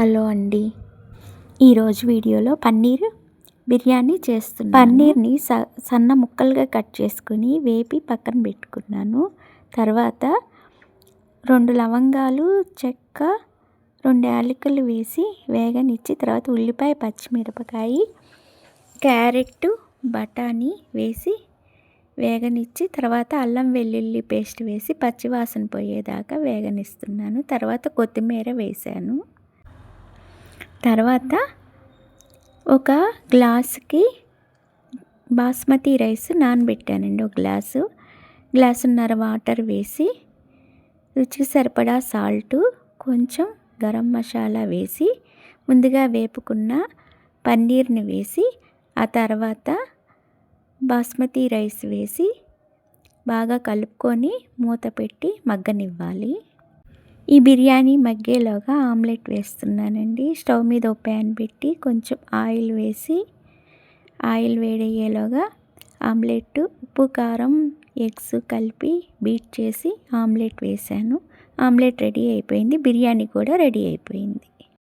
Hello అండి. ఈరోజు వీడియోలో పన్నీర్ బిర్యానీ చేస్తున్నాను. పన్నీర్ని స సన్న ముక్కలుగా కట్ చేసుకుని వేపి పక్కన పెట్టుకున్నాను. తర్వాత రెండు లవంగాలు చెక్క రెండు యాలకులు వేసి వేగనిచ్చి తర్వాత ఉల్లిపాయ పచ్చిమిరపకాయ క్యారెట్ బఠానీ వేసి వేగనిచ్చి తర్వాత అల్లం వెల్లుల్లి పేస్ట్ వేసి పచ్చివాసన పోయేదాకా వేగనిస్తున్నాను. తర్వాత కొత్తిమీర వేసాను. తర్వాత ఒక గ్లాసుకి బాస్మతి రైస్ నానబెట్టానండి. ఒక గ్లాసు గ్లాసున్నర వాటర్ వేసి రుచికి సరిపడా సాల్టు కొంచెం గరం మసాలా వేసి ముందుగా వేపుకున్న పన్నీర్ని వేసి ఆ తర్వాత బాస్మతి రైస్ వేసి బాగా కలుపుకొని మూత పెట్టి మగ్గనివ్వాలి. ఈ బిర్యానీ మగ్గేలోగా ఆమ్లెట్ వేస్తున్నానండి. స్టవ్ మీద ఓ ప్యాన్ పెట్టి కొంచెం ఆయిల్ వేసి ఆయిల్ వేడయ్యేలోగా ఆమ్లెట్ ఉప్పు కారం ఎగ్స్ కలిపి బీట్ చేసి ఆమ్లెట్ వేసాను. ఆమ్లెట్ రెడీ అయిపోయింది. బిర్యానీ కూడా రెడీ అయిపోయింది.